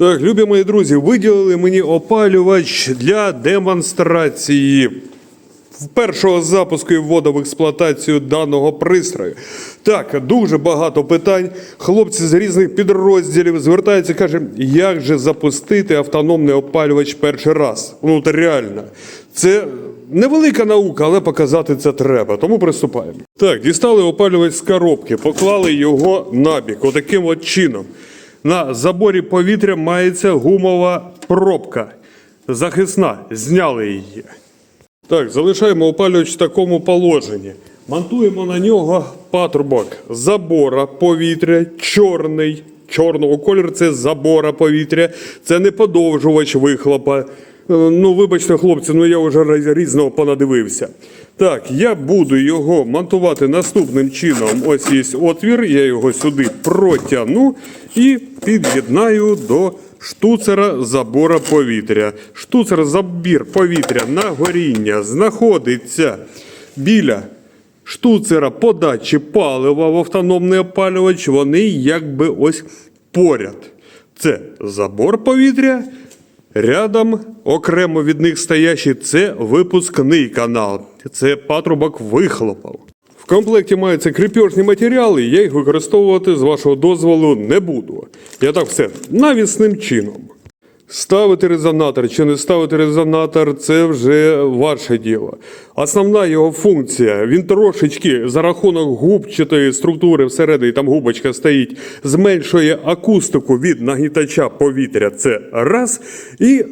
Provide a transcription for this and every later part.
Так, любі мої друзі, виділили мені опалювач для демонстрації першого запуску і вводу в експлуатацію даного пристрою. Так, дуже багато питань. Хлопці з різних підрозділів звертаються, каже, як же запустити автономний опалювач перший раз? Ну, от реально. Це невелика наука, але показати це треба. Тому приступаємо. Так, дістали опалювач з коробки, поклали його набік, отаким от чином. На заборі повітря мається гумова пробка. Захисна, зняли її. Так, залишаємо опалювач в такому положенні. Монтуємо на нього патрубок забора повітря, чорний. Чорного кольору це забора повітря, це не подовжувач вихлопа. Е, Ну, вибачте, хлопці, ну я вже різного понадивився. Так, я буду його монтувати наступним чином. Ось є отвір, я його сюди протягну і під'єднаю до штуцера забора повітря. Штуцер забір повітря на горіння знаходиться біля штуцера подачі палива в автономний опалювач. Вони якби ось поряд. Це забор повітря. Рядом окремо від них стоящий це випускний канал. Це патрубок вихлопав. В комплекті маються кріпежні матеріали, я їх використовувати з вашого дозволу не буду. Я так все навісним чином. Ставити резонатор чи не ставити резонатор це вже ваше діло. Основна його функція, він трошечки за рахунок губчатої структури всередині, там губочка стоїть, зменшує акустику від нагнітача повітря. Це раз. І е,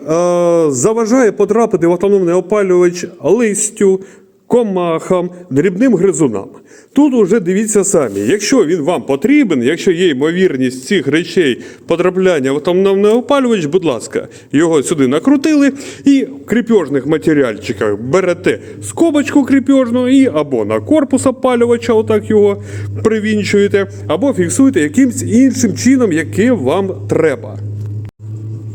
заважає потрапити в автономний опалювач листю, комахам, дрібним гризунам. Тут уже дивіться самі, якщо він вам потрібен, якщо є ймовірність цих речей потрапляння в автономний опалювач, будь ласка, його сюди накрутили і в кріпежних матеріальчиках берете скобочку кріпежну і або на корпус опалювача, отак його привінчуєте, або фіксуєте якимсь іншим чином, яке вам треба.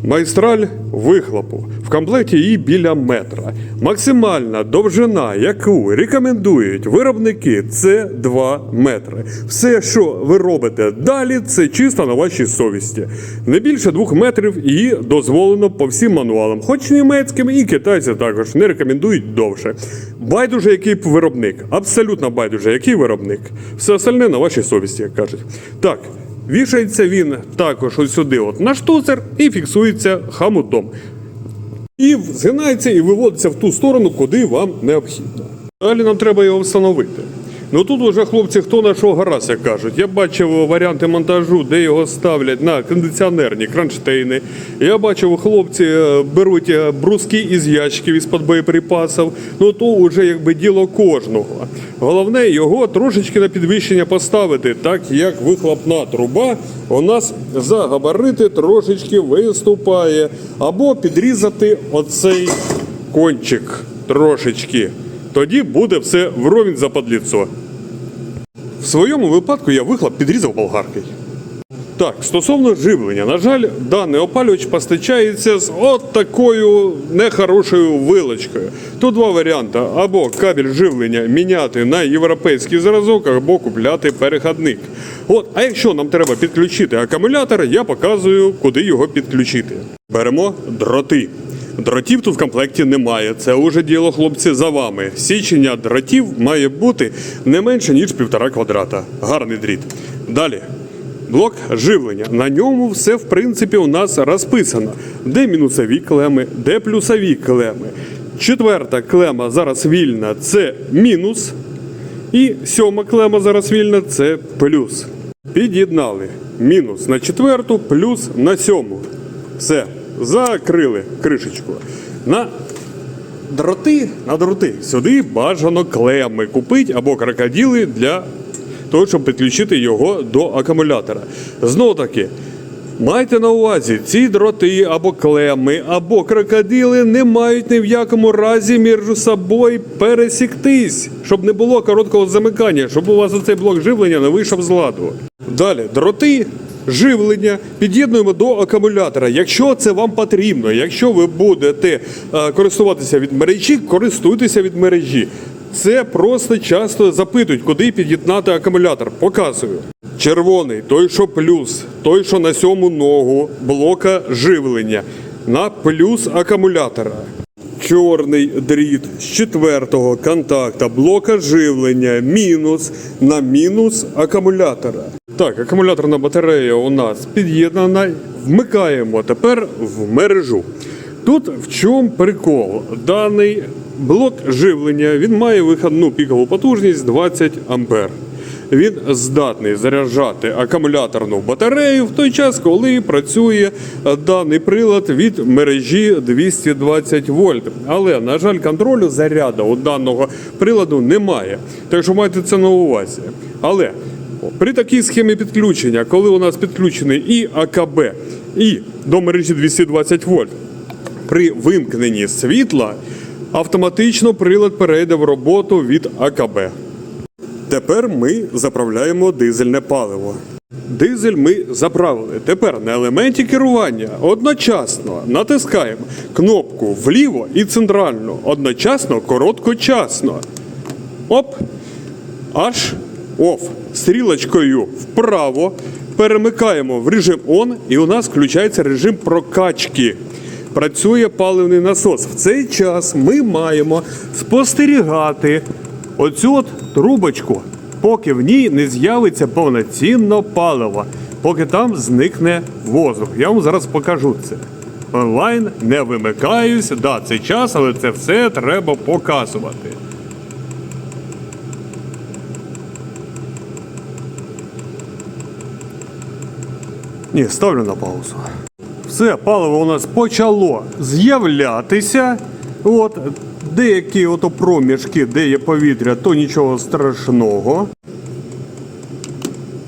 Майстраль вихлопу. Комплекті її біля метра. Максимальна довжина, яку рекомендують виробники, це 2 метри. Все, що ви робите далі, це чисто на вашій совісті. Не більше 2 метрів і дозволено по всім мануалам, хоч німецьким і китайці також не рекомендують довше. Байдуже, який виробник. Абсолютно байдуже, який виробник. Все остальне на вашій совісті, як кажуть. Так. Вішається він також ось сюди, от на штуцер, і фіксується хамутом. І згинається і виводиться в ту сторону, куди вам необхідно. Далі нам треба його встановити. Ну тут уже хлопці хто на що гаразд, як кажуть. Я бачив варіанти монтажу, де його ставлять на кондиціонерні кронштейни. Я бачив, хлопці е, беруть е, бруски із ящиків із-під боєприпасів. Ну то вже якби діло кожного. Головне його трошечки на підвищення поставити, так як вихлопна труба у нас за габарити трошечки виступає. Або підрізати оцей кончик трошечки. Тоді буде все вровень западліцо. В своєму випадку я вихлоп підрізав болгаркою. Так, стосовно живлення, на жаль, даний опалювач постачається з от такою нехорошою вилочкою. Тут два варіанти: або кабель живлення міняти на європейський зразок, або купляти перехідник. От, а якщо нам треба підключити акумулятор, я показую, куди його підключити. Беремо дроти. Дротів тут в комплекті немає. Це уже діло, хлопці, за вами. Січення дротів має бути не менше, ніж півтора квадрата. Гарний дріт. Далі. Блок живлення. На ньому все, в принципі, у нас розписано. Де мінусові клеми, де плюсові клеми. Четверта клема зараз вільна це мінус. І сьома клема зараз вільна це плюс. Під'єднали мінус на четверту, плюс на сьому. Все, закрили кришечку. На дроти, на дроти. Сюди бажано клеми купити або крокодили для того, щоб підключити його до акумулятора. Знову таки. Майте на увазі, ці дроти або клеми, або крокодили не мають ні в якому разі між собою пересіктись, щоб не було короткого замикання, щоб у вас оцей блок живлення не вийшов з ладу. Далі дроти. Живлення під'єднуємо до акумулятора. Якщо це вам потрібно, якщо ви будете е, користуватися від мережі, користуйтеся від мережі. Це просто часто запитують, куди під'єднати акумулятор. Показую. Червоний, той, що плюс, той, що на сьому ногу блока живлення, на плюс акумулятора. Чорний дріт з четвертого контакта блока живлення мінус на мінус акумулятора. Так, акумуляторна батарея у нас під'єднана. Вмикаємо тепер в мережу. Тут в чому прикол? Даний блок живлення він має виходну пікову потужність 20 ампер. Він здатний заряджати акумуляторну батарею в той час, коли працює даний прилад від мережі 220 вольт. Але, на жаль, контролю заряду у даного приладу немає. Так що майте це на увазі. Але при такій схемі підключення, коли у нас підключений і АКБ, і до мережі 220 вольт, при вимкненні світла автоматично прилад перейде в роботу від АКБ. Тепер ми заправляємо дизельне паливо. Дизель ми заправили. Тепер на елементі керування одночасно натискаємо кнопку вліво і центральну, одночасно короткочасно. Оп! Аж оф. Стрілочкою вправо перемикаємо в режим ON і у нас включається режим прокачки. Працює паливний насос. В цей час ми маємо спостерігати оцю от трубочку, поки в ній не з'явиться повноцінно паливо, поки там зникне воздух. Я вам зараз покажу це. Онлайн не вимикаюсь, да, це час, але це все треба показувати. Ні, ставлю на паузу. Все, паливо у нас почало з'являтися. От, деякі ото проміжки, де є повітря, то нічого страшного.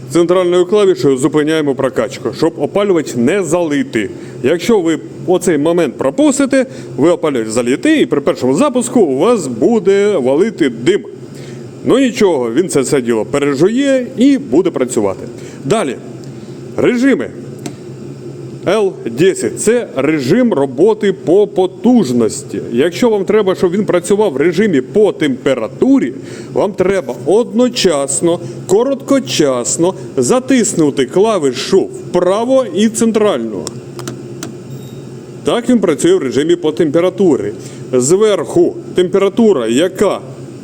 Центральною клавішею зупиняємо прокачку, щоб опалювач не залити. Якщо ви оцей момент пропустите, ви опалювач заліте, і при першому запуску у вас буде валити дим. Ну нічого, він це все діло пережує і буде працювати. Далі. Режими. L10 це режим роботи по потужності. Якщо вам треба, щоб він працював в режимі по температурі, вам треба одночасно, короткочасно затиснути клавішу вправо і центрально. Так він працює в режимі по температурі. Зверху температура, яка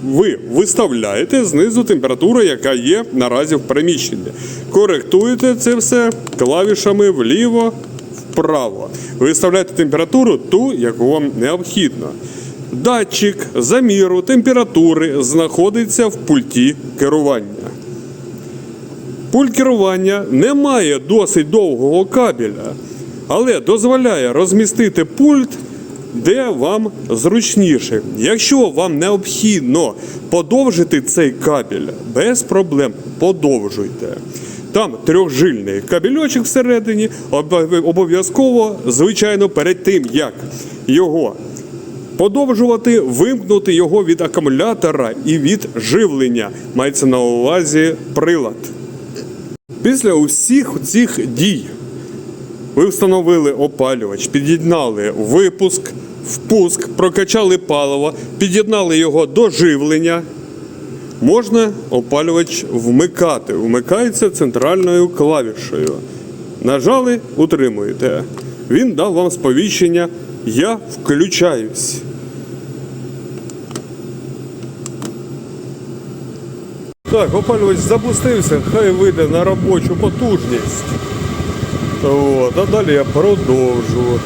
ви виставляєте, знизу температура, яка є наразі в приміщенні. Коректуєте це все клавішами вліво, вправо. Виставляєте температуру ту, яку вам необхідно. Датчик заміру температури знаходиться в пульті керування. Пульт керування не має досить довгого кабеля, але дозволяє розмістити пульт, де вам зручніше. Якщо вам необхідно подовжити цей кабель, без проблем подовжуйте. Там трьохжильний кабельочок всередині, обов- обов'язково, звичайно, перед тим, як його Подовжувати, вимкнути його від акумулятора і від живлення. Мається на увазі прилад. Після усіх цих дій ви встановили опалювач, під'єднали випуск, впуск, прокачали паливо, під'єднали його до живлення. Можна опалювач вмикати. Вмикається центральною клавішею. Нажали, утримуєте. Він дав вам сповіщення Я включаюсь. Так, опалювач запустився, хай вийде на робочу потужність. От, а далі я продовжу.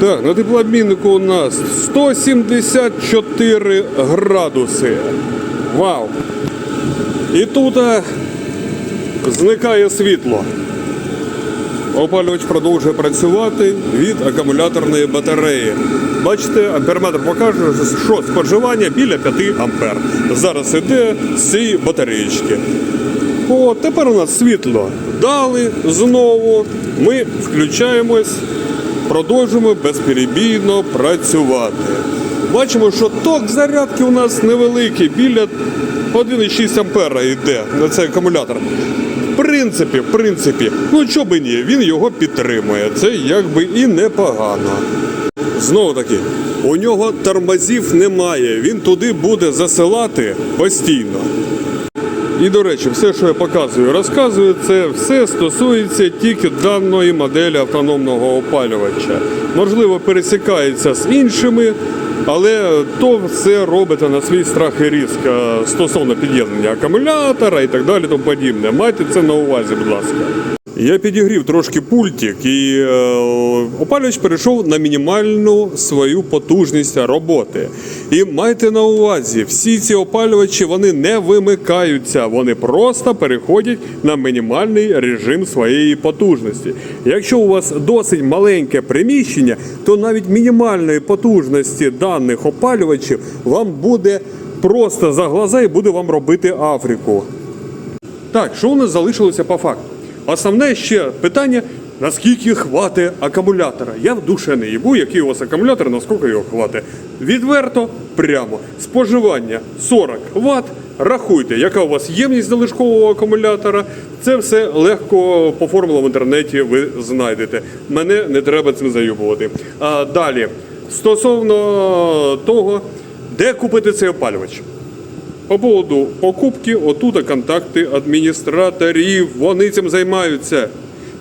Так, на теплообміннику у нас 174 градуси. Вау! І тут а, зникає світло. Опалювач продовжує працювати від акумуляторної батареї. Бачите, амперметр покаже, що споживання біля 5 ампер. Зараз іде з цієї батареєчки. О, тепер у нас світло дали знову. Ми включаємось, продовжуємо безперебійно працювати. Бачимо, що ток зарядки у нас невеликий, біля 1,6 ампера йде на цей акумулятор. В принципі, в принципі, ну чого би ні, він його підтримує. Це якби і непогано. Знову таки, У нього тормозів немає. Він туди буде засилати постійно. І до речі, все, що я показую, розказую, це все стосується тільки даної моделі автономного опалювача. Можливо, пересікається з іншими, але то все робите на свій страх і ризик е, стосовно під'єднання акумулятора і так далі, тому подібне. Майте це на увазі, будь ласка. Я підігрів трошки пультик, і е, опалювач перейшов на мінімальну свою потужність роботи. І майте на увазі, всі ці опалювачі вони не вимикаються, вони просто переходять на мінімальний режим своєї потужності. Якщо у вас досить маленьке приміщення, то навіть мінімальної потужності даних опалювачів вам буде просто за глаза і буде вам робити Африку. Так, що у нас залишилося по факту? Основне ще питання, наскільки хватить акумулятора. Я в душе не їбу, який у вас акумулятор, наскільки його хватить. Відверто, прямо. Споживання 40 Вт. Рахуйте, яка у вас ємність залишкового акумулятора. Це все легко по формулам в інтернеті ви знайдете. Мене не треба цим заюбувати. А далі, стосовно того, де купити цей опалювач. По поводу покупки, отут контакти адміністраторів. Вони цим займаються.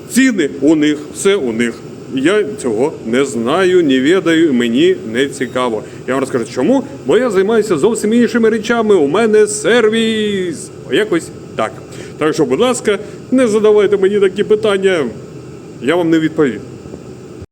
Ціни у них, все у них. Я цього не знаю, не відаю, мені не цікаво. Я вам розкажу, чому? Бо я займаюся зовсім іншими речами. У мене сервіс. Якось так. Так що, будь ласка, не задавайте мені такі питання. Я вам не відповім.